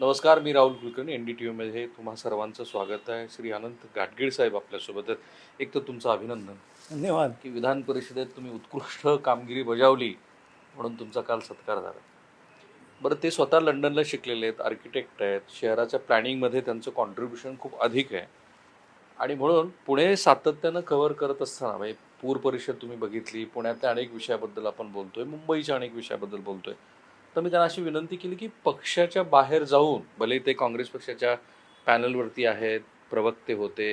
नमस्कार मी Rahul Kulkarni N D T व्हीमध्ये तुम्हा सर्वांचं स्वागत आहे. श्री अनंत गाडगीळ साहेब आपल्यासोबत एक तर तुमचं अभिनंदन. धन्यवाद. की विधान परिषदेत तुम्ही उत्कृष्ट कामगिरी बजावली म्हणून तुमचा काल सत्कार झाला. बरं ते स्वतः लंडनला शिकलेले आहेत आर्किटेक्ट आहेत. शहराच्या प्लॅनिंगमध्ये त्यांचं कॉन्ट्रीब्युशन खूप अधिक आहे. आणि म्हणून पुणे सातत्यानं कव्हर करत असताना म्हणजे पूर परिषद तुम्ही बघितली पुण्यातल्या अनेक विषयाबद्दल आपण बोलतोय मुंबईच्या अनेक विषयाबद्दल बोलतोय. तर मी त्यांना अशी विनंती केली की पक्षाच्या बाहेर जाऊन भले ते काँग्रेस पक्षाच्या पॅनलवरती आहेत प्रवक्ते होते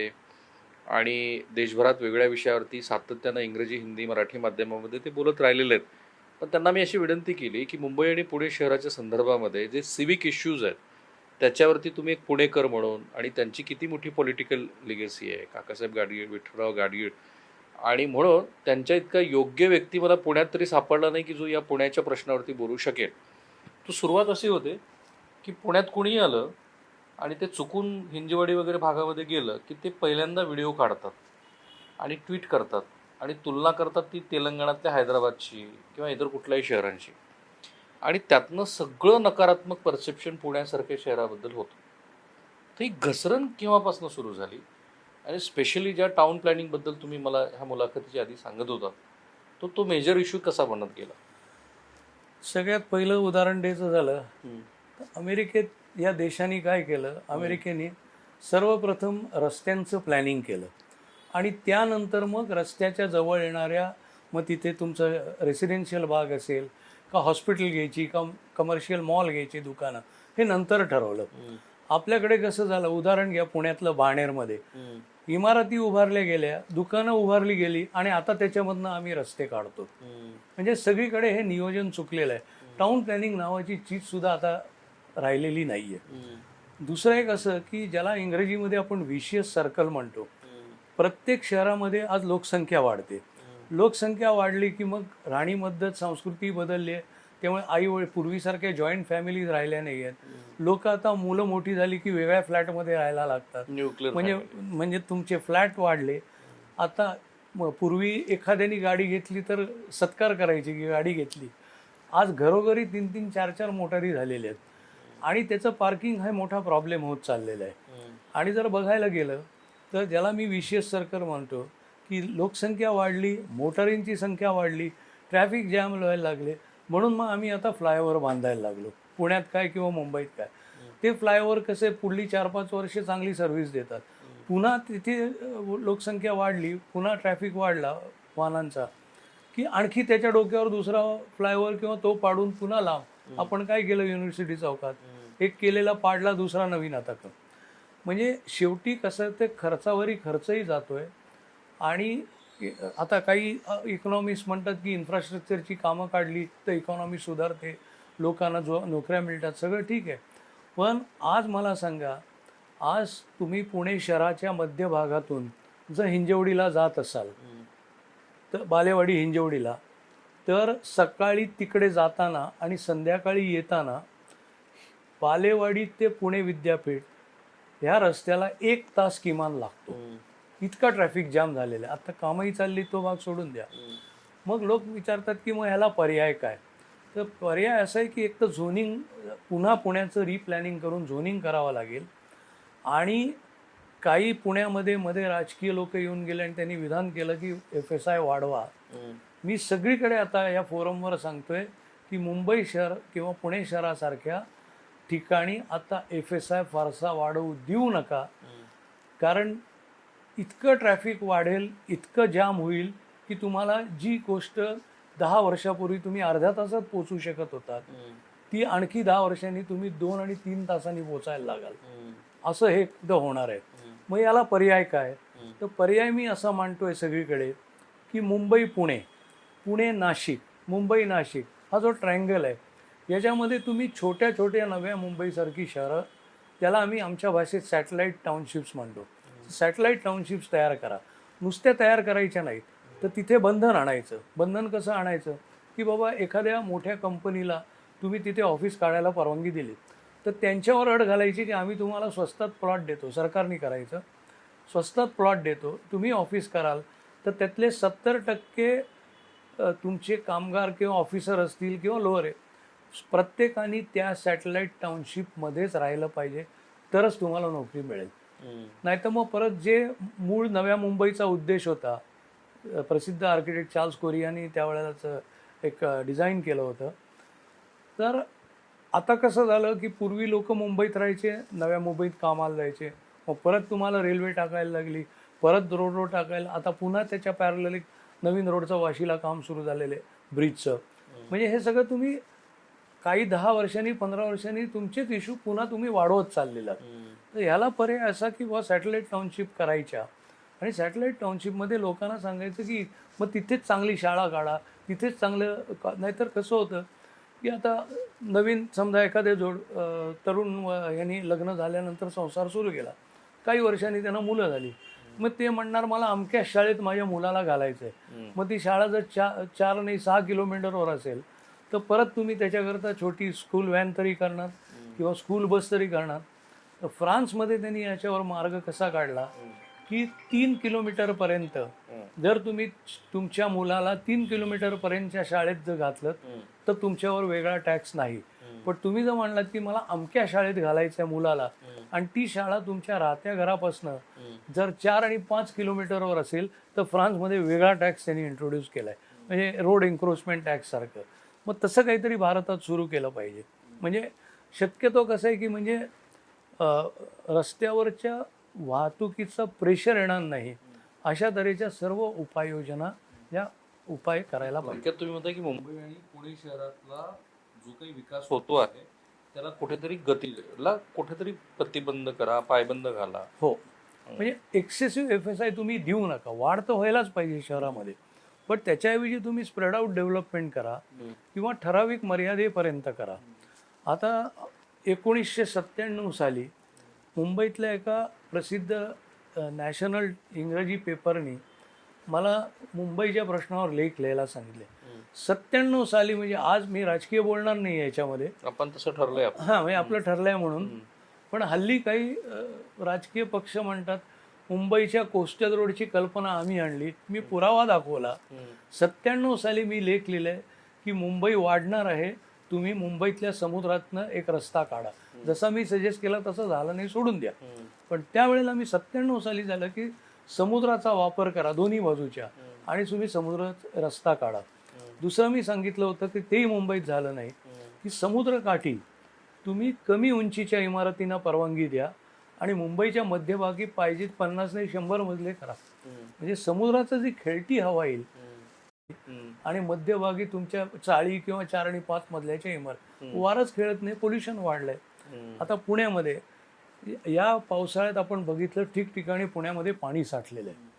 आणि देशभरात वेगळ्या विषयावरती सातत्यानं इंग्रजी हिंदी मराठी माध्यमामध्ये ते बोलत राहिलेले आहेत. पण त्यांना मी अशी विनंती केली की मुंबई आणि पुणे शहराच्या संदर्भामध्ये जे सिविक इश्यूज आहेत त्याच्यावरती तुम्ही एक पुणेकर म्हणून आणि त्यांची किती मोठी पॉलिटिकल लिगेसी आहे काकासाहेब गाडगीळ विठ्ठलराव गाडगीळ आणि म्हणून त्यांच्या इतका योग्य व्यक्ती मला पुण्यात तरी सापडला नाही की जो या पुण्याच्या प्रश्नावरती बोलू शकेल. तो सुरुवात अशी होते की पुण्यात कुणीही आलं आणि ते चुकून हिंजवाडी वगैरे भागामध्ये गेलं की ते पहिल्यांदा व्हिडिओ काढतात आणि ट्विट करतात आणि तुलना करतात ती तेलंगणातल्या हैदराबादची किंवा इतर कुठल्याही शहरांशी. आणि त्यातनं सगळं नकारात्मक परसेप्शन पुण्यासारख्या शहराबद्दल होतं. तर ही घसरण केव्हापासून सुरू झाली? आणि स्पेशली ज्या टाऊन प्लॅनिंगबद्दल तुम्ही मला ह्या मुलाखतीच्या आधी सांगत होता तो तो मेजर इश्यू कसा बनत गेला? सगळ्यात पहिलं उदाहरण द्यायचं झालं तर अमेरिकेत या देशाने काय केलं? अमेरिकेने सर्वप्रथम रस्त्यांचं प्लॅनिंग केलं. आणि त्यानंतर मग रस्त्याच्या जवळ येणाऱ्या मग तिथे तुमचं रेसिडेन्शियल भाग असेल का हॉस्पिटल घ्यायची का कमर्शियल मॉल घ्यायची दुकानं हे नंतर ठरवलं. आपल्याकडे कसं झालं? उदाहरण घ्या पुण्यातलं बाणेरमध्ये. इमारती उभारल्या गेल्या दुकानं उभारली गेली आणि आता त्याच्यामधनं आम्ही रस्ते काढतो. म्हणजे सगळीकडे हे नियोजन चुकलेलं आहे. टाउन प्लॅनिंग नावाची चीज सुद्धा आता राहिलेली नाहीये. दुसरं एक असं की ज्याला इंग्रजीमध्ये आपण विशियस सर्कल म्हणतो. प्रत्येक शहरामध्ये आज लोकसंख्या वाढते. लोकसंख्या वाढली की मग राणी पद्धत संस्कृती बदलली आहे. त्यामुळे आई वडील पूर्वीसारख्या जॉईंट फॅमिलीज राहिल्या नाही आहेत. लोक आता मुलं मोठी झाली की वेगळ्या फ्लॅटमध्ये राहायला लागतात. म्हणजे म्हणजे तुमचे फ्लॅट वाढले. आता पूर्वी एखाद्याने गाडी घेतली तर सत्कार करायची की गाडी घेतली. आज घरोघरी तीन तीन चार चार मोटारी झालेल्या आहेत. आणि त्याचं पार्किंग हा मोठा प्रॉब्लेम होत चाललेला आहे. आणि जर बघायला गेलं तर ज्याला मी विशेष सरकार म्हणतो की लोकसंख्या वाढली मोटारींची संख्या वाढली ट्रॅफिक जॅम व्हायला लागले. म्हणून मग आम्ही आता फ्लायओव्हर बांधायला लागलो. पुण्यात काय किंवा मुंबईत काय. ते फ्लायओव्हर कसे पुढली चार पाच वर्षे चांगली सर्व्हिस देतात. पुन्हा तिथे लोकसंख्या वाढली पुन्हा ट्रॅफिक वाढला वाहनांचा की आणखी त्याच्या डोक्यावर दुसरा फ्लायओव्हर किंवा तो पाडून पुन्हा लांब. आपण काय केलं युनिव्हर्सिटी चौकात? एक केलेला पाडला दुसरा नवीन आता. म्हणजे शेवटी कसं ते खर्चावरी खर्चही जातोय आणि आता काही इकॉनॉमिस्ट म्हणतात की इन्फ्रास्ट्रक्चरची कामं काढली तर इकॉनॉमी सुधारते लोकांना जो नोकऱ्या मिळतात सगळं ठीक आहे. पण आज मला सांगा आज तुम्ही पुणे शहराच्या मध्यभागातून जर हिंजवडीला जात असाल तर बालेवाडी हिंजवडीला तर सकाळी तिकडे जाताना आणि संध्याकाळी येताना बालेवाडी ते पुणे विद्यापीठ ह्या रस्त्याला एक तास किमान लागतो. इतका ट्रॅफिक जाम झालेला. आहे आता कामही चालली तो भाग सोडून द्या. मग लोक विचारतात की मग ह्याला पर्याय काय? तर पर्याय असा आहे की एक तर झोनिंग पुन्हा पुण्याचं रिप्लॅनिंग करून झोनिंग करावं लागेल. आणि काही पुण्यामध्ये मध्ये राजकीय लोक येऊन गेले आणि त्यांनी विधान केलं की एफ एस आय वाढवा. मी सगळीकडे आता या फोरमवर सांगतोय की मुंबई शहर किंवा पुणे शहरासारख्या ठिकाणी आता एफ एस आय फारसा वाढवू देऊ नका. कारण इतकं ट्रॅफिक वाढेल इतकं जाम होईल की तुम्हाला जी गोष्ट दहा वर्षापूर्वी तुम्ही अर्ध्या तासात पोचू शकत होतात ती आणखी दहा वर्षांनी तुम्ही दोन आणि तीन तासांनी पोचायला लागाल. असं हे एकदा होणार आहे. मग याला पर्याय काय? तर पर्याय मी असा मांडतोय सगळीकडे की मुंबई पुणे पुणे नाशिक मुंबई नाशिक हा जो ट्रायंगल आहे याच्यामध्ये तुम्ही छोट्या छोट्या नव्या मुंबईसारखी शहरं त्याला आम्ही आमच्या भाषेत सॅटेलाईट टाउनशिप्स म्हणतो. सॅटेलाईट टाउनशिप्स तयार करा. नुसत्या तयार करायच्या नाहीत. तर तिथे बंधन आणायचं. बंधन कसं आणायचं? की बाबा एखाद्या मोठ्या कंपनीला तुम्ही तिथे ऑफिस काढायला परवानगी दिली. तर त्यांच्यावर अड घालायची की आम्ही तुम्हाला स्वस्तात प्लॉट देतो. सरकारने करायचं. स्वस्तात प्लॉट देतो. तुम्ही ऑफिस कराल. तर त्यातले सत्तर टक्के तुमचे कामगार किंवा ऑफिसर असतील किंवा लोअर आहे. प्रत्येकाने त्या सॅटेलाईट टाउनशिपमध्येच राहिलं पाहिजे. तरच तुम्हाला नोकरी मिळेल. नाहीतर मग परत जे मूळ नव्या मुंबईचा उद्देश होता प्रसिद्ध आर्किटेक्ट चार्ल्स कोरियानी त्यावेळेलाच एक डिझाईन केलं होतं. तर आता कसं झालं की पूर्वी लोक मुंबईत राहायचे नव्या मुंबईत कामाला जायचे. मग परत तुम्हाला रेल्वे टाकायला लागली परत रोड रोड टाकायला आता पुन्हा त्याच्या पॅरल एक नवीन रोडचं वाशीला काम सुरू झालेलं आहे ब्रिजचं म्हणजे हे सगळं तुम्ही काही दहा वर्षांनी पंधरा वर्षांनी तुमचेच इश्यू पुन्हा तुम्ही वाढवत चाललेला तर याला पर्याय असा की बुवा सॅटेलाईट टाउनशिप करायच्या. आणि सॅटेलाईट टाउनशिपमध्ये लोकांना सांगायचं की मग तिथेच चांगली शाळा काढा तिथेच चांगलं का- नाहीतर कसं होतं की आता नवीन समजा एखादे जोड तरुण यांनी लग्न झाल्यानंतर संसार सुरू केला. काही वर्षांनी त्यांना मुलं झाली. मग ते म्हणणार मला अमक्या शाळेत माझ्या मुलाला घालायचं आहे मग ती शाळा जर चार चार नाही सहा किलोमीटरवर असेल तर परत तुम्ही त्याच्याकरता छोटी स्कूल व्हॅन तरी करणार किंवा स्कूल बस तरी करणार. तर फ्रान्समध्ये त्यांनी याच्यावर मार्ग कसा काढला? की तीन किलोमीटरपर्यंत जर तुम्ही तुमच्या मुलाला तीन किलोमीटरपर्यंतच्या शाळेत जर घातलं तर तुमच्यावर वेगळा टॅक्स नाही. पण तुम्ही जर म्हणलात की मला अमक्या शाळेत घालायच्या मुलाला आणि ती शाळा तुमच्या राहत्या घरापासनं जर चार आणि पाच किलोमीटरवर असेल तर फ्रान्समध्ये वेगळा टॅक्स त्यांनी इंट्रोड्यूस केला आहे म्हणजे रोड एन्क्रोचमेंट टॅक्स सारखं. मग तसं काहीतरी भारतात सुरू केलं पाहिजे. म्हणजे शक्यतो कसं आहे की म्हणजे रस्त्यावरच्या वाहतुकीचं प्रेशर येणार नाही अशा तऱ्हेच्या सर्व उपाययोजना या उपाय करायला पाहिजे. तुम्ही म्हणताय की मुंबई आणि पुणे शहरातला जो काही विकास होतो आहे त्याला कुठेतरी गतीला कुठेतरी प्रतिबंध करा पायबंद घाला. हो. म्हणजे एक्सेसिव्ह एफ एस आय तुम्ही देऊ नका. वाढ तर व्हायलाच पाहिजे शहरामध्ये. पण त्याच्याऐवजी तुम्ही स्प्रेड आउट डेव्हलपमेंट करा किंवा ठराविक मर्यादेपर्यंत करा. आता एकोणीसशे सत्त्याण्णव साली मुंबईतल्या एका प्रसिद्ध नॅशनल इंग्रजी पेपरनी मला मुंबईच्या प्रश्नावर लेख लिहायला सांगितले. सत्त्याण्णव साली म्हणजे आज मी राजकीय बोलणार नाही याच्यामध्ये. आपण तसं ठरलंय हां म्हणजे आपलं ठरलंय म्हणून. पण हल्ली काही राजकीय पक्ष म्हणतात मुंबईच्या कोस्टल रोडची कल्पना आम्ही आणली मी पुरावा दाखवला. सत्त्याण्णव साली मी लेख लिहिलाय की मुंबई वाढणार आहे तुम्ही मुंबईतल्या समुद्रातनं एक रस्ता काढा. जसा मी सजेस्ट केला तसं झालं नाही सोडून द्या. पण त्यावेळेला मी सत्त्याण्णव साली झालं की समुद्राचा वापर करा दोन्ही बाजूच्या. आणि तुम्ही समुद्रात रस्ता काढा. दुसरं मी सांगितलं होतं की तेही मुंबईत झालं नाही. की समुद्रकाठी तुम्ही कमी उंचीच्या इमारतींना परवानगी द्या आणि मुंबईच्या मध्यभागी पाहिजेत पन्नास नाही शंभर मजले करा म्हणजे समुद्राचं जी खेळती हवा येईल आणि मध्यभागी तुमच्या चाळी किंवा चार आणि पाच मजल्याच्या इमारत. वारच खेळत नाही पोल्युशन वाढलंय. आता पुण्यामध्ये या पावसाळ्यात आपण बघितलं ठिकठिकाणी पुण्यामध्ये पाणी साठलेलं आहे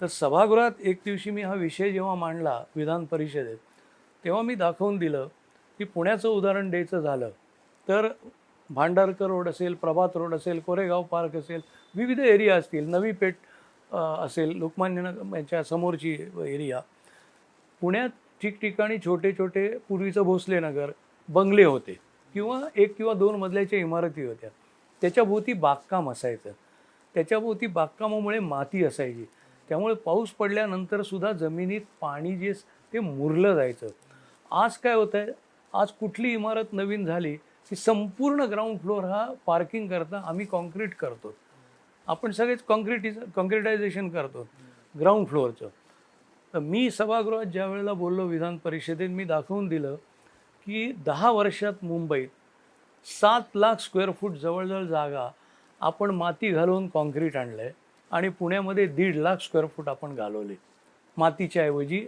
तर सभागृहात एक दिवशी मी हा विषय जेव्हा मांडला विधान परिषदेत तेव्हा मी दाखवून दिलं की पुण्याचं उदाहरण द्यायचं झालं. तर भांडारकर रोड असेल प्रभात रोड असेल कोरेगाव पार्क असेल विविध एरिया असतील नवी पेठ असेल लोकमान्य यांच्या समोरची एरिया पुण्यात ठिकठिकाणी छोटे छोटे पूर्वीचं भोसले नगर बंगले होते किंवा एक किंवा दोन मजल्याच्या इमारती होत्या. त्याच्याभोवती बागकाम असायचं. त्याच्याभोवती बागकामामुळे माती असायची. त्यामुळे पाऊस पडल्यानंतर सुद्धा जमिनीत पाणी जे ते मुरलं जायचं. आज काय होतं आहे आज कुठली इमारत नवीन झाली की संपूर्ण ग्राउंड फ्लोअर हा पार्किंग करता आम्ही कॉन्क्रीट करतो. आपण सगळेच कॉन्क्रिटिज कॉन्क्रिटायझेशन करतो. ग्राउंड फ्लोअरचं तर मी सभागृहात ज्या वेळेला बोललो विधान परिषदेत मी दाखवून दिलं की दहा वर्षात मुंबईत सात लाख स्क्वेअर फूट जवळजवळ जागा आपण माती घालून कॉन्क्रीट आणलं आहे आणि पुण्यामध्ये दीड लाख स्क्वेअर फूट आपण घालवले मातीच्या ऐवजी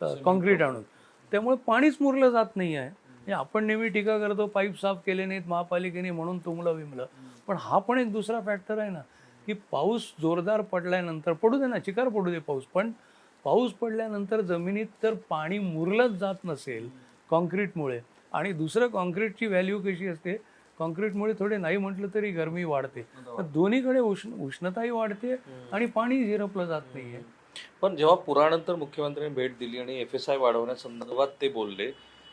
कॉन्क्रीट आणून. त्यामुळे पाणीच मुरलं जात नाही आहे. म्हणजे आपण नेहमी टीका करतो पाईप साफ केले नाहीत महापालिकेने म्हणून तुंबलं विमलं पण हा पण एक दुसरा फॅक्टर आहे ना की पाऊस जोरदार पडल्यानंतर पडू दे ना चिकार पडू दे पाऊस पण पाऊस पडल्यानंतर जमिनीत तर पाणी मुरलंच जात नसेल कॉन्क्रीटमुळे. आणि दुसरं कॉन्क्रीटची व्हॅल्यू कशी असते? कॉन्क्रीटमुळे थोडे नाही म्हटलं तरी गरमी वाढते. तर दोन्हीकडे उष्ण उष्णताही वाढते आणि पाणी झिरपलं जात नाहीये. पण जेव्हा पुरानंतर मुख्यमंत्र्यांनी भेट दिली आणि एफ एस आय वाढवण्यासंदर्भात ते बोलले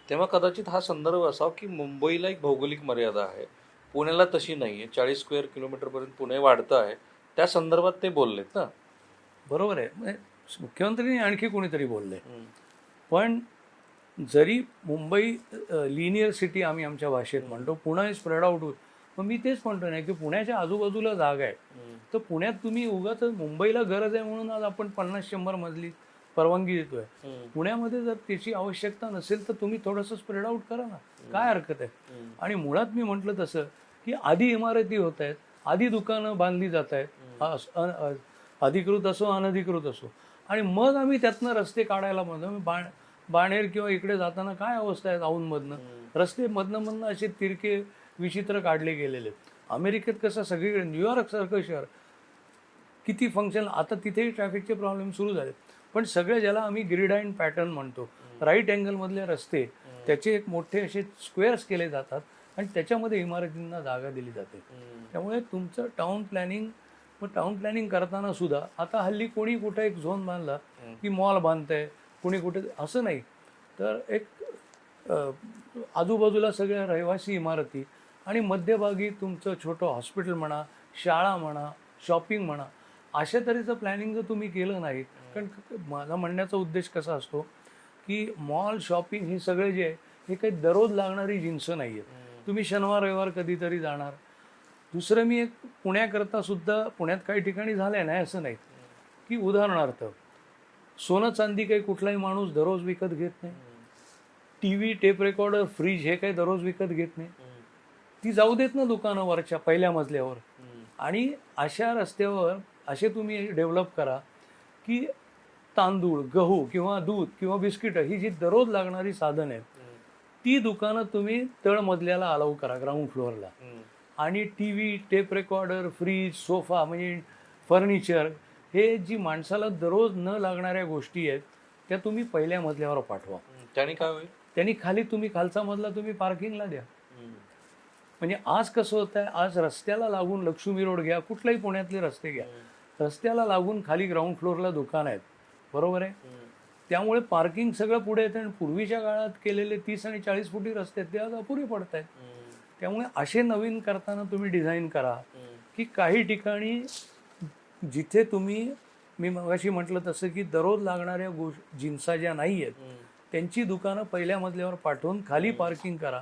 तेव्हा कदाचित हा संदर्भ असावा की मुंबईला एक भौगोलिक मर्यादा आहे. पुण्याला तशी नाही आहे चाळीस स्क्वेअर किलोमीटरपर्यंत पुणे वाढतं आहे. त्या संदर्भात ते बोललेत ना? बरोबर आहे. म्हणजे मुख्यमंत्र्यांनी आणखी कोणीतरी बोलले. पण जरी मुंबई लिनियर सिटी आम्ही आमच्या भाषेत म्हणतो पुणे स्प्रेड आउट होत मग मी तेच म्हणतो नाही की पुण्याच्या आजूबाजूला जागा आहे. तर पुण्यात तुम्ही उगाच मुंबईला गरज आहे म्हणून आज आपण पन्नास शंभर मजली परवानगी देतोय. पुण्यामध्ये जर त्याची आवश्यकता नसेल तर तुम्ही थोडंसं स्प्रेड आउट करा ना. काय हरकत आहे? आणि मुळात मी म्हटलं तसं की आधी इमारती होत आहेत आधी दुकानं बांधली जात आहेत. अधिकृत असो अनधिकृत असो. आणि मग आम्ही त्यातनं रस्ते काढायला म्हणतो बा बाणेर किंवा इकडे जाताना काय अवस्था आहे औंधमधनं रस्ते मधनं मधनं असे तिरके विचित्र काढले गेलेले आहेत. अमेरिकेत कसं सगळीकडे न्यूयॉर्क सारखं शहर किती फंक्शन आता तिथेही ट्रॅफिकचे प्रॉब्लेम सुरू झाले. पण सगळे ज्याला आम्ही ग्रीडाईन पॅटर्न म्हणतो राईट अँगलमधले रस्ते त्याचे एक मोठे असे स्क्वेअर्स केले जातात आणि त्याच्यामध्ये इमारतींना जागा दिली जाते. त्यामुळे तुमचं टाउन प्लॅनिंग मग टाउन प्लॅनिंग करताना सुद्धा आता हल्ली कोणी कुठे एक झोन बांधला की मॉल बांधतंय कोणी कुठे असं नाही. तर एक आजूबाजूला सगळ्या रहिवासी इमारती आणि मध्यभागी तुमचं छोटं हॉस्पिटल म्हणा शाळा म्हणा शॉपिंग म्हणा अशा तऱ्हेचं प्लॅनिंग जर तुम्ही केलं नाही कारण माझा म्हणण्याचा उद्देश कसा असतो की मॉल शॉपिंग हे सगळे जे आहे हे काही दररोज लागणारी जिन्स नाही आहेत तुम्ही शनिवार रविवार कधीतरी जाणार दुसरं मी एक पुण्याकरता सुद्धा पुण्यात काही ठिकाणी झालंय नाही असं नाही. की उदाहरणार्थ सोनं चांदी काही कुठलाही माणूस दररोज विकत घेत नाही. T V tape recorder fridge हे काही दररोज विकत घेत नाही. ती जाऊ देत ना दुकानं वरच्या पहिल्या मजल्यावर. आणि अशा रस्त्यावर असे तुम्ही डेव्हलप करा की तांदूळ गहू किंवा दूध किंवा बिस्किटं ही जी दररोज लागणारी साधन आहेत ती दुकानं तुम्ही तळमजल्याला अलाव करा ग्राउंड फ्लोअरला आणि T V tape recorder fridge sofa म्हणजे फर्निचर हे जी माणसाला दररोज न लागणाऱ्या गोष्टी आहेत त्या तुम्ही पहिल्या मजल्यावर पाठवा. त्याने काय होईल? त्यांनी खाली तुम्ही खालचा मजला तुम्ही पार्किंगला द्या. म्हणजे आज कसं होत आहे आज रस्त्याला लागून लक्ष्मी रोड घ्या कुठलाही पुण्यातले रस्ते घ्या. रस्त्याला लागून खाली ग्राउंड फ्लोअरला दुकान आहेत. बरोबर आहे? त्यामुळे पार्किंग सगळं पुढे येतं आणि पूर्वीच्या काळात केलेले तीस आणि चाळीस फुटी रस्ते आहेत ते आज अपुरे पडत आहेत त्यामुळे असे नवीन करताना तुम्ही डिझाईन करा की काही ठिकाणी जिथे तुम्ही मी मगाशी म्हटलं तसं की दररोज लागणाऱ्या गोष जिन्सा ज्या नाही आहेत त्यांची दुकानं पहिल्या मजल्यावर पाठवून खाली पार्किंग करा.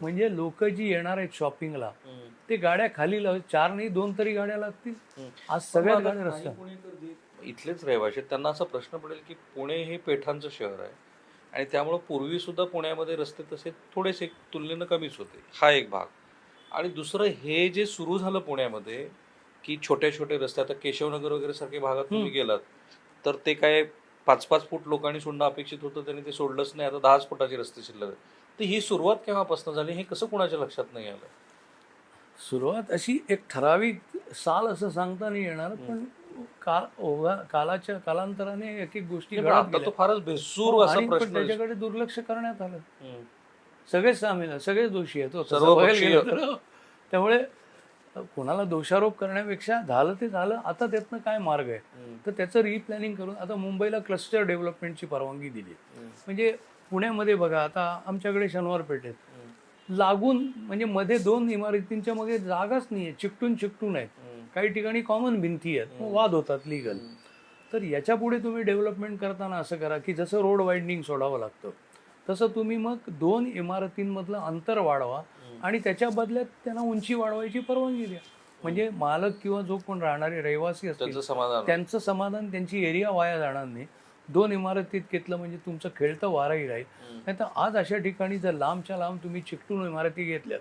म्हणजे लोक जी येणार आहेत शॉपिंगला ते गाड्या खाली लाव चार नाही दोन तरी गाड्या लागतील. आज सगळ्या गाड्या रस्त्या. इथलेच रहिवाशी त्यांना असा प्रश्न पडेल की पुणे हे पेठांचं शहर आहे. आणि त्यामुळे पूर्वी सुद्धा पुण्यामध्ये रस्ते तसे थोडेसे तुलनेनं कमीच होते. हा एक भाग. आणि दुसरं हे जे सुरू झालं पुण्यामध्ये की छोटे छोटे रस्ते आता केशवनगर वगैरे सारख्या भागात तुम्ही गेलात तर ते काय पाच पाच फूट लोकांनी सोडणं अपेक्षित होतं त्यांनी ते सोडलंच नाही आता दहाच फुटाचे रस्ते शिल्लक. तर ही सुरुवात केव्हापासून झाली हे कसं कुणाच्या लक्षात नाही आलं? सुरुवात अशी एक ठराविक साल असं सांगता नाही येणार पण काल ओघा कालाच्या कालांतराने एक एक गोष्टी पण घडत आता गेल्या. तो फारच भेसूर हो, असा आणि पण प्रश्न त्याच्याकडे दुर्लक्ष करण्यात आलं हम्म. सगळेच सामील आहे, सगळेच दोषी आहेत हो, तसं बघायला. गेलं तर. त्यामुळे कोणाला दोषारोप करण्यापेक्षा झालं ते झालं आता त्यातनं काय मार्ग आहे. तर त्याचं रिप्लॅनिंग करून आता मुंबईला क्लस्टर डेव्हलपमेंटची परवानगी दिली. म्हणजे पुण्यामध्ये बघा आता आमच्याकडे शनिवार पेठेत लागून म्हणजे मध्ये दोन इमारतींच्या मध्ये जागाच नाहीये चिकटून चिकटून आहेत. काही ठिकाणी कॉमन भिंती आहेत. मग वाद होतात लिगल तर याच्यापुढे तुम्ही डेव्हलपमेंट करताना असं करा की जसं रोड वाइंडिंग सोडावं लागतं तसं तुम्ही मग दोन इमारतींमधलं अंतर वाढवा आणि त्याच्या बदल्यात त्यांना उंची वाढवायची परवानगी द्या. म्हणजे मालक किंवा जो कोण राहणारे रहिवासी असतील त्याचं समाधान. त्यांचं समाधान त्यांची एरिया वाया जाणार नाही. दोन इमारतीत घेतलं म्हणजे तुमचं खेळतं वाराही राहील. नाही तर आज अशा ठिकाणी जर लांबच्या लांब तुम्ही चिकटून इमारती घेतल्यात.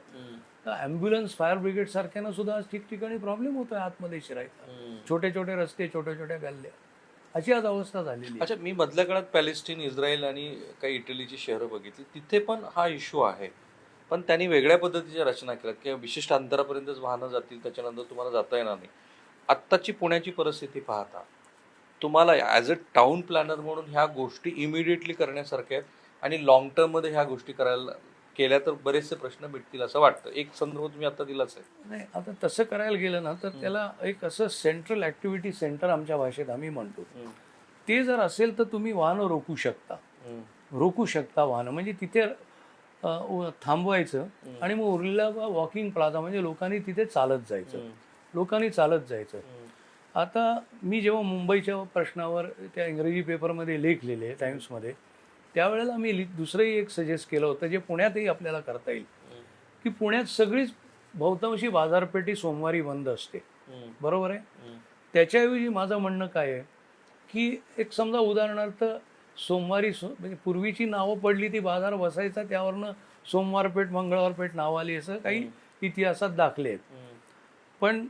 तर ॲम्ब्युलन्स फायर ब्रिगेड सारख्यानं सुद्धा आज ठिकठिकाणी प्रॉब्लेम होतोय आतमध्ये शिरायचा. छोटे छोटे रस्ते छोट्या छोट्या गल्ल्या अशी आज अवस्था झालेली. अच्छा मी मधल्या काळात पॅलेस्टीन इस्रायल आणि काही इटलीची शहरं बघितली. तिथे पण हा इश्यू आहे. पण त्यांनी वेगळ्या पद्धतीच्या रचना केल्या किंवा विशिष्ट अंतरापर्यंतच वाहनं जातील त्याच्यानंतर तुम्हाला जाता येणार नाही. आत्ताची पुण्याची परिस्थिती पाहता तुम्हाला ॲज अ टाउन प्लॅनर म्हणून ह्या गोष्टी इमिडिएटली करण्यासारख्या आहेत आणि लॉंग टर्ममध्ये ह्या गोष्टी करायला केल्या तर बरेचसे प्रश्न मिटतील असं वाटतं. एक संदर्भ तुम्ही आता दिलाच आहे. नाही आता तसं करायला गेलं ना तर त्याला एक असं सेंट्रल ऍक्टिव्हिटी सेंटर आमच्या भाषेत आम्ही म्हणतो. ते जर असेल तर तुम्ही वाहनं रोखू शकता. रोखू शकता वाहनं. म्हणजे तिथे थांबवायचं आणि मग उरलेला वॉकिंग प्लाझा म्हणजे लोकांनी तिथे चालत जायचं. लोकांनी चालत जायचं. आता मी जेव्हा मुंबईच्या प्रश्नावर त्या इंग्रजी पेपरमध्ये लेख लिहिले टाइम्समध्ये त्यावेळेला मी दुसरंही एक सजेस्ट केलं होतं जे पुण्यातही आपल्याला करता येईल. की पुण्यात सगळीच बहुतांशी बाजारपेठी सोमवारी बंद असते. बरोबर आहे? त्याच्याऐवजी माझं म्हणणं काय आहे? की एक समजा उदाहरणार्थ सोमवारी सो म्हणजे पूर्वीची नावं पडली ती बाजार बसायचा त्यावरनं सोमवारपेठ मंगळवारपेठ नाव आली असं काही इतिहासात दाखले आहेत. पण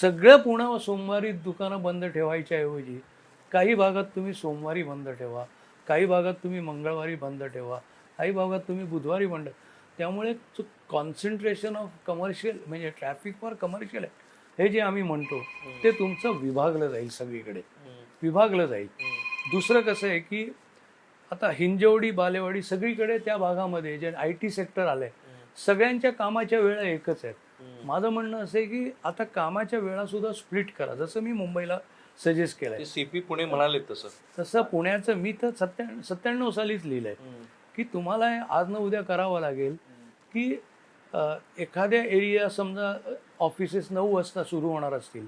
सगळं पुणं सोमवारी दुकानं बंद ठेवायच्या ऐवजी काही भागात तुम्ही सोमवारी बंद ठेवा. काही भागात तुम्ही मंगळवारी बंद ठेवा काही भागात तुम्ही बुधवारी बंद. त्यामुळे कॉन्सन्ट्रेशन ऑफ कमर्शियल म्हणजे ट्रॅफिक फॉर कमर्शियल आहे. हे जे आम्ही म्हणतो ते तुमचं विभागलं जाईल सगळीकडे. विभागलं जाईल. दुसरं कसं आहे की आता हिंजवडी बालेवाडी सगळीकडे त्या भागामध्ये जे आय टी सेक्टर आलंय सगळ्यांच्या कामाच्या वेळा एकच आहेत. माझं म्हणणं असं आहे की आता कामाच्या वेळा सुद्धा स्प्लिट करा. जसं मी मुंबईला सजेस्ट केलंय. सीपी पुणे म्हणाले तसं. तसं पुण्याचं मी तर सत्त्या सत्त्याण्णव सालीच लिहिलंय. की तुम्हाला आज न उद्या करावं लागेल की एखाद्या एरिया समजा ऑफिसेस नऊ वाजता सुरू होणार असतील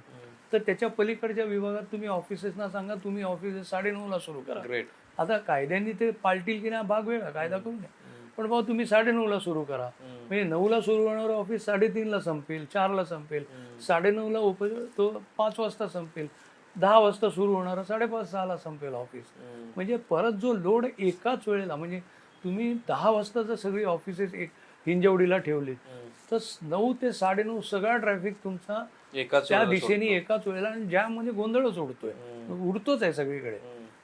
तर त्याच्या पलीकडच्या विभागात तुम्ही ऑफिसेसना सांगा तुम्ही ऑफिसेस साडेनऊला सुरू करा. ग्रेट आता कायद्यांनी ते पाळतील की नाही भाग वेगळा कायदा करू नये पण भाऊ तुम्ही साडेनऊला सुरू करा. म्हणजे नऊला सुरू होणारं ऑफिस साडेतीनला संपेल चारला संपेल साडेनऊला ओप तो पाच वाजता संपेल. दहा वाजता सुरू होणारं साडेपाच सहाला संपेल ऑफिस म्हणजे परत जो लोड एकाच वेळेला म्हणजे तुम्ही दहा वाजता जर सगळी ऑफिसेस एक हिंजवडीला ठेवली. तर नऊ ते साडेनऊ सगळा ट्रॅफिक तुमचा एकाच त्या दिशेने एकाच वेळेला आणि ज्यामध्ये म्हणजे गोंधळच उडतोय उडतोच आहे सगळीकडे.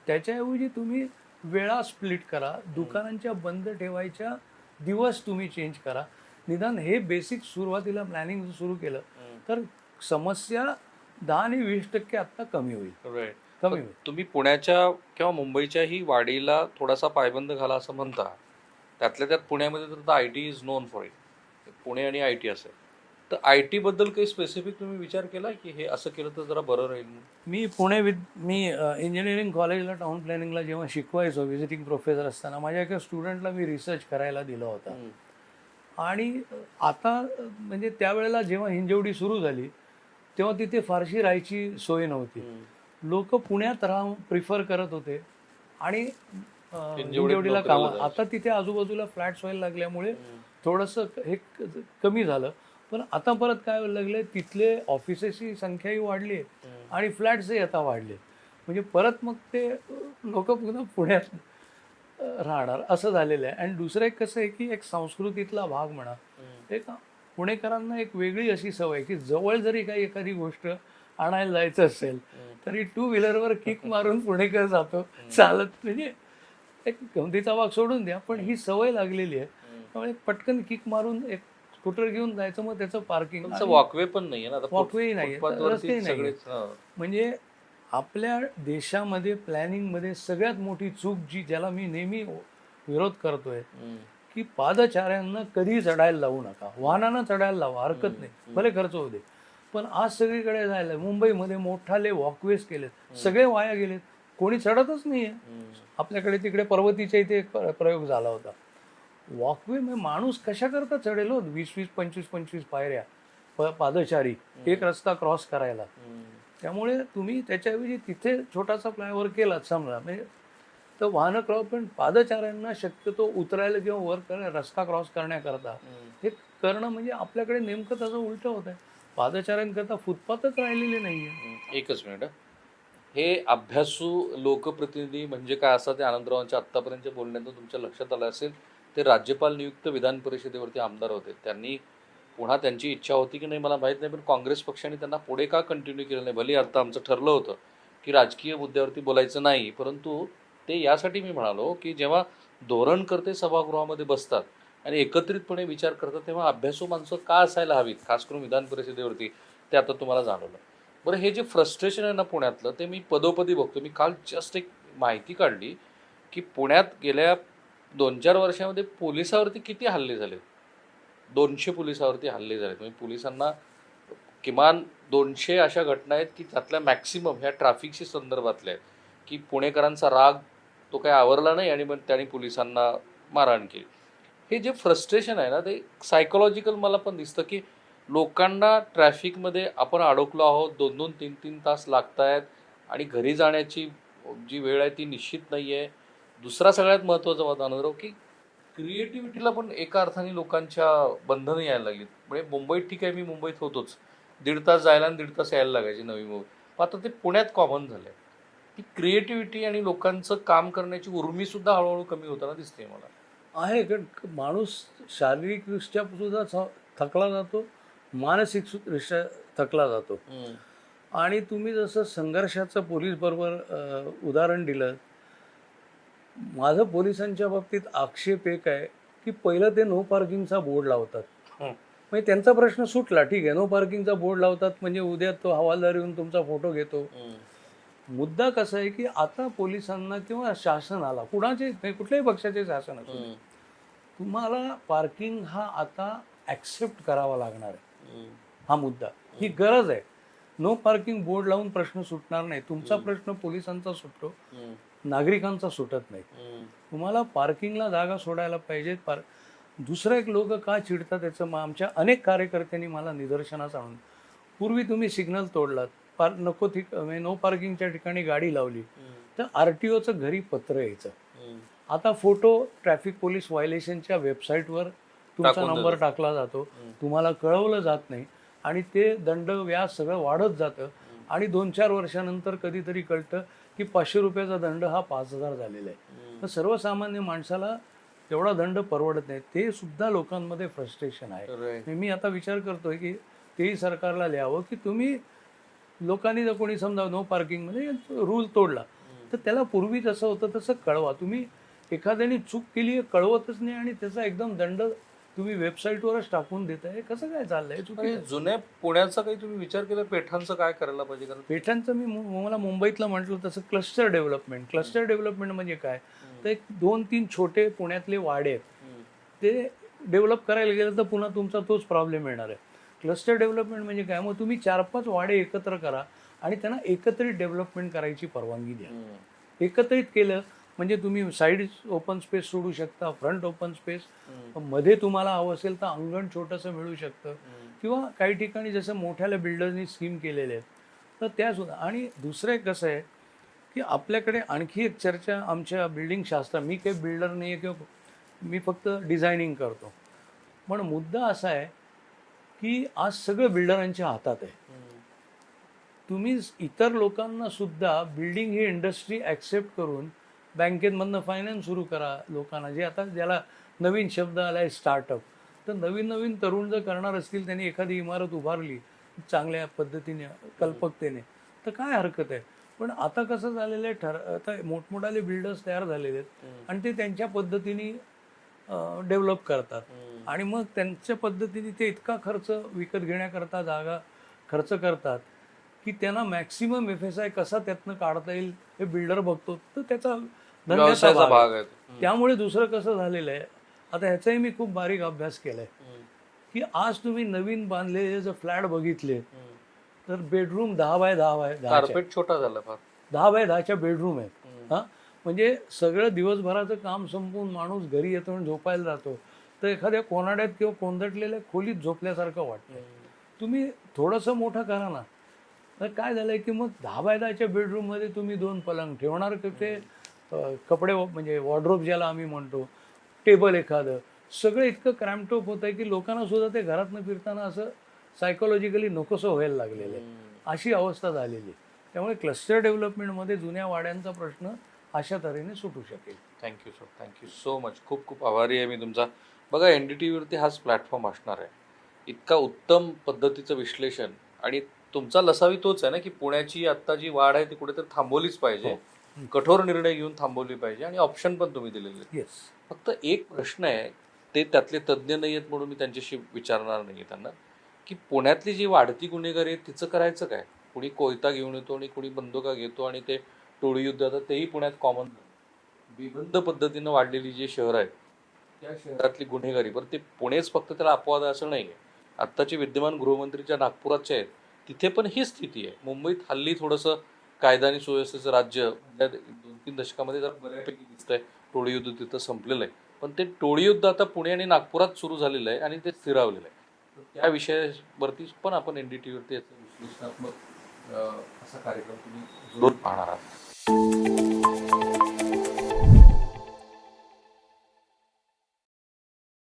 त्याच्याऐवजी तुम्ही वेळा स्प्लिट करा. दुकानांच्या बंद ठेवायच्या दिवस तुम्ही चेंज करा. निदान हे बेसिक सुरुवातीला प्लॅनिंग सुरू केलं तर समस्या दहा आणि वीस टक्के आता कमी होईल. कमी होईल. तुम्ही पुण्याच्या किंवा मुंबईच्याही वाढीला थोडासा पायबंद घाला असं म्हणता. त्यातल्या त्यात पुण्यामध्ये तर I T is known for it Pune आणि आय टी असेल. तर आय टी बद्दल काही स्पेसिफिक तुम्ही विचार केला की हे असं केलं तर जरा बरं राहील? मी पुणे विद मी इंजिनिअरिंग कॉलेजला टाउन प्लॅनिंगला जेव्हा शिकवायचो व्हिजिटिंग प्रोफेसर असताना माझ्या एका स्टुडंटला मी रिसर्च करायला दिला होता. आणि आता म्हणजे त्यावेळेला जेव्हा हिंजवडी सुरू झाली तेव्हा तिथे फारशी राहायची सोय नव्हती. लोक पुण्यात राहून प्रिफर करत होते आणि हिंजवडीला काम आता तिथे आजूबाजूला फ्लॅट्स व्हायला लागल्यामुळे थोडंसं हे कमी झालं. पण आता परत काय व्हायला लागलंय तिथले ऑफिसेसची संख्याही वाढली आहे आणि फ्लॅट्सही आता वाढले म्हणजे परत मग ते लोक पुन्हा पुण्यात राहणार. असं झालेलं आहे. आणि दुसरं एक कसं आहे की एक संस्कृतीतला भाग म्हणा. एक पुणेकरांना एक वेगळी अशी सवय की जवळ जरी काही एखादी गोष्ट आणायला जायचं असेल तरी टू व्हीलरवर किक मारून पुणेकर जातो. चालत म्हणजे एक गमतीचा भाग सोडून द्या पण ही सवय लागलेली आहे. त्यामुळे पटकन किक मारून एक स्कूटर घेऊन जायचं मग त्याचं पार्किंग वॉकवे पण नाहीये ना आता Walkway नाहीये, फुटपाथवरती रस्तेही नाहीये. सगळेच हा. म्हणजे आपल्या देशामध्ये प्लॅनिंगमध्ये सगळ्यात मोठी चूक जी ज्याला मी नेहमी विरोध करतोय. की पादचाऱ्यांना कधी चढायला लावू नका. वाहनांना चढायला लावा हरकत नाही. भले खर्च होऊ दे. पण आज सगळीकडे जायला मुंबईमध्ये मोठाले वॉकवेज केलेत. सगळे वाया गेलेत. कोणी चढतच नाहीये. आपल्याकडे तिकडे पर्वतीच्या इथे एक प्र- प्रयोग झाला होता. वॉकवे म्हणजे माणूस कशा करता चढेल हो? वीस वीस पंचवीस पंचवीस पायऱ्या पादचारी एक रस्ता क्रॉस करायला. त्यामुळे तुम्ही त्याच्याऐवजी तिथे छोटासा फ्लायओव्हर केलात समजा. म्हणजे तर वाहनं क्रॉस पण पादचाऱ्यांना शक्यतो उतरायला किंवा वर करायला रस्ता क्रॉस करण्याकरता हे करणं म्हणजे आपल्याकडे नेमकं तसं उलटं होत आहे पादचाऱ्यांकरता फुटपाथच राहिलेले नाहीये. हम्म. एकच मिनिट. हं. अभ्यासू लोकप्रतिनिधी म्हणजे काय असं ते आनंदरावांच्या आत्तापर्यंतच्या बोलण्यातून तुमच्या लक्षात आलं असेल? ते राज्यपाल नियुक्त विधान परिषदेवरती आमदार होते. त्यांनी पुन्हा त्यांची इच्छा होती की नाही मला माहीत नाही पण काँग्रेस पक्षाने त्यांना पुढे का कंटिन्यू केलं नाही? भले आता आमचं ठरलं होतं की राजकीय मुद्द्यावरती बोलायचं नाही परंतु ते यासाठी मी म्हणालो की जेव्हा धोरणकर्ते सभागृहामध्ये बसतात आणि एकत्रितपणे विचार करतात तेव्हा अभ्यासू माणसं का असायला हवीत? खास करून विधान परिषदेवरती ते आता तुम्हाला जाणवलं. बरं हे जे फ्रस्ट्रेशन आहे ना पुण्यातलं ते मी पदोपदी बघतो मी काल जस्ट एक माहिती काढली की पुण्यात गेल्या दोन चार वर्षामध्ये पोलिसावरती किती हल्ले झाले दोनशे पोलिसावरती हल्ले झालेत. म्हणजे पोलिसांना किमान दोनशे अशा घटना आहेत की त्यातल्या मॅक्सिमम ह्या ट्रॅफिकशी संदर्भातल्या आहेत. की पुणेकरांचा राग तो काही आवरला नाही आणि मग त्याने पोलिसांना मारहाण केली. हे जे फ्रस्ट्रेशन आहे ना ते सायकोलॉजिकल मला पण दिसतं की लोकांना ट्रॅफिकमध्ये आपण अडकलो आहोत दोन दोन तीन तीन तास लागत आहेत आणि घरी जाण्याची जी वेळ आहे ती निश्चित नाही आहे दुसरा सगळ्यात महत्त्वाचा मत आनंदराव की क्रिएटिव्हिटीला पण एका अर्थाने लोकांच्या बंधनं यायला लागलीत. म्हणजे मुंबईत ठीक आहे मी मुंबईत होतोच. दीड तास जायला आणि दीड तास यायला लागायची नवी मुंबई. पण आता ते पुण्यात कॉमन झालंय. ती क्रिएटिव्हिटी आणि लोकांचं काम करण्याची उर्मी सुद्धा हळूहळू कमी होताना दिसते मला. आहे कारण माणूस शारीरिकदृष्ट्या सुद्धा थकला जातो मानसिकदृष्ट्या थकला जातो. आणि तुम्ही जसं संघर्षाचं पोलीस बरोबर उदाहरण दिलं माझं पोलिसांच्या बाबतीत आक्षेप एक आहे की पहिलं ते नो पार्किंगचा बोर्ड लावतात. म्हणजे त्यांचा प्रश्न सुटला ठीक आहे नो पार्किंगचा बोर्ड लावतात म्हणजे उद्या तो हवालदार येऊन तुमचा फोटो घेतो. मुद्दा कसा आहे की आता पोलिसांना किंवा शासनाला कुणाचे म्हणजे कुठल्याही पक्षाचे शासन असो तुम्हाला पार्किंग हा आता ॲक्सेप्ट करावा लागणार आहे. हा मुद्दा. ही गरज आहे. नो पार्किंग बोर्ड लावून प्रश्न सुटणार नाही. तुमचा प्रश्न पोलिसांचा सुटतो. नागरिकांचा सुटत नाही. तुम्हाला पार्किंगला जागा सोडायला पाहिजे पार दुसरं एक लोक का चिडतात त्याचं मग आमच्या अनेक कार्यकर्त्यांनी मला निदर्शनास आणून पूर्वी तुम्ही सिग्नल तोडलात. पार नको म्हणजे नो पार्किंगच्या ठिकाणी गाडी लावली. तर आर टी ओचं घरी पत्र यायचं. आता फोटो ट्रॅफिक पोलीस व्हायलेशनच्या वेबसाईटवर तुमचा नंबर. टाकला जातो. तुम्हाला कळवलं जात नाही आणि ते दंड व्याज सगळं वाढत जातं. आणि दोन चार वर्षानंतर कधीतरी कळतं की पाचशे रुपयाचा दंड हा पाच हजार झालेला आहे. तर सर्वसामान्य माणसाला तेवढा दंड परवडत नाही. ते सुद्धा लोकांमध्ये फ्रस्ट्रेशन आहे. मी आता विचार करतोय की तेही सरकारला लिहावं की तुम्ही लोकांनी जर कोणी समजा नो पार्किंगमध्ये रूल तोडला तर त्याला पूर्वी जसं होतं तसं कळवा. तुम्ही एखाद्याने चूक केली आहे कळवतच नाही आणि त्याचा एकदम दंड तुम्ही वेबसाईटवरच टाकून देताय. कसं काय चाललंय? चुकी जुन्या पुण्याचा काही तुम्ही विचार केला पेठांचं काय करायला पाहिजे? कारण पेठांचं मी मु- मला मुंबईतलं म्हटलं तसं क्लस्टर डेव्हलपमेंट क्लस्टर डेव्हलपमेंट म्हणजे काय? तर एक दोन तीन छोटे पुण्यातले वाडे आहेत. ते डेव्हलप करायला गेलं तर पुन्हा तुमचा तोच प्रॉब्लेम येणार आहे. क्लस्टर डेव्हलपमेंट म्हणजे काय? मग तुम्ही चार पाच वाडे एकत्र करा आणि त्यांना एकत्रित डेव्हलपमेंट करायची परवानगी द्या. एकत्रित केलं म्हणजे तुम्ही साईड ओपन स्पेस सोडू शकता फ्रंट ओपन स्पेस मध्ये तुम्हाला हवं असेल तर अंगण छोटंसं मिळू शकतं. किंवा काही ठिकाणी जसं मोठ्याल्या बिल्डर्सनी स्कीम केलेल्या आहेत तर त्या सुद्धा. आणि दुसरं एक कसं आहे की आपल्याकडे आणखी एक चर्चा आमच्या बिल्डिंग शास्त्र मी काही बिल्डर नाही आहे किंवा मी फक्त डिझायनिंग करतो. पण मुद्दा असा आहे की आज सगळं बिल्डरांच्या हातात आहे. तुम्ही इतर लोकांना सुद्धा बिल्डिंग ही इंडस्ट्री ॲक्सेप्ट करून बँकेमधनं फायनान्स सुरू करा लोकांना जे आता ज्याला नवीन शब्द आला आहे स्टार्टअप. तर नवीन नवीन तरुण जर करणार असतील त्यांनी एखादी इमारत उभारली चांगल्या पद्धतीने कल्पकतेने तर काय हरकत आहे? पण आता कसं झालेलं आहे ठर आता मोठमोठाले बिल्डर्स तयार झालेले आहेत आणि ते त्यांच्या पद्धतीने डेव्हलप करतात. आणि मग त्यांच्या पद्धतीने ते इतका खर्च विकत घेण्याकरता जागा खर्च करतात की त्यांना मॅक्सिमम एफ एस आय कसा त्यातनं काढता येईल हे बिल्डर बघतो. तर त्याचा धंद्याचा भाग आहे. त्यामुळे दुसरं कसं झालेलं आहे आता ह्याचाही मी खूप बारीक अभ्यास केलाय. की आज तुम्ही नवीन बांधलेले जर फ्लॅट बघितले तर बेडरूम दहा बाय दहा बाय दहा कार्पेट छोटा झाला फार. दहा बाय दहाच्या बेडरूम आहेत. हा? म्हणजे सगळं दिवसभराचं काम संपवून माणूस घरी येतो आणि झोपायला जातो. तर एखाद्या कोनाड्यात किंवा कोंदटलेल्या खोलीत झोपल्यासारखं वाटतं तुम्ही थोडंसं मोठं करा ना. तर काय झालंय की मग दहा बाय दहाच्या बेडरूममध्ये तुम्ही दोन पलंग ठेवणार का ते कपडे म्हणजे वॉर्ड्रोब ज्याला आम्ही म्हणतो टेबल एखादं सगळं इतकं क्रॅम्पटॉप होत आहे की लोकांना सुद्धा ते घरातनं फिरताना असं सायकोलॉजिकली नकोसं व्हायला लागलेलं आहे. अशी अवस्था झालेली आहे. त्यामुळे क्लस्टर डेव्हलपमेंटमध्ये जुन्या वाड्यांचा प्रश्न अशा तऱ्हेने सुटू शकेल. Thank you sir thank you so much खूप खूप आभारी आहे मी तुमचा. बघा एन डी टी व्हीवरती हाच प्लॅटफॉर्म असणार आहे. इतका उत्तम पद्धतीचं विश्लेषण आणि तुमचा लसावी तोच आहे ना की पुण्याची आत्ता जी वाढ आहे ती कुठेतरी थांबवलीच पाहिजे. कठोर निर्णय घेऊन थांबवली पाहिजे आणि ऑप्शन पण तुम्ही दिलेले फक्त एक प्रश्न आहे ते त्यातले तज्ज्ञ नाही आहेत म्हणून मी त्यांच्याशी विचारणार नाही त्यांना की पुण्यातली जी वाढती गुन्हेगारी आहे तिचं करायचं काय? कुणी कोयता घेऊन येतो आणि कुणी बंदुका घेतो आणि ते टोळी युद्ध तेही पुण्यात कॉमन विबंध पद्धतीनं वाढलेली जी शहर आहेत त्या शहरातली गुन्हेगारी बरं ते पुणेच फक्त त्याला अपवाद आहे असं नाही आहे आत्ताचे विद्यमान गृहमंत्री ज्या नागपुरातचे आहेत तिथे पण ही स्थिती आहे. मुंबईत हल्ली थोडंसं कायदा आणि सुव्यवस्थेचं राज्य दोन तीन दशकामध्ये जर बऱ्यापैकी दिसतंय. टोळी युद्ध तिथं संपलेलं आहे. पण ते टोळी युद्ध आता पुणे आणि नागपुरात सुरू झालेलं आहे आणि ते स्थिरावलेलं आहे. त्या विषयावरती पण आपण एन डी टीवरती याचं विश्लेषणात्मक असा कार्यक्रम तुम्ही जरूर पाहणार आहात.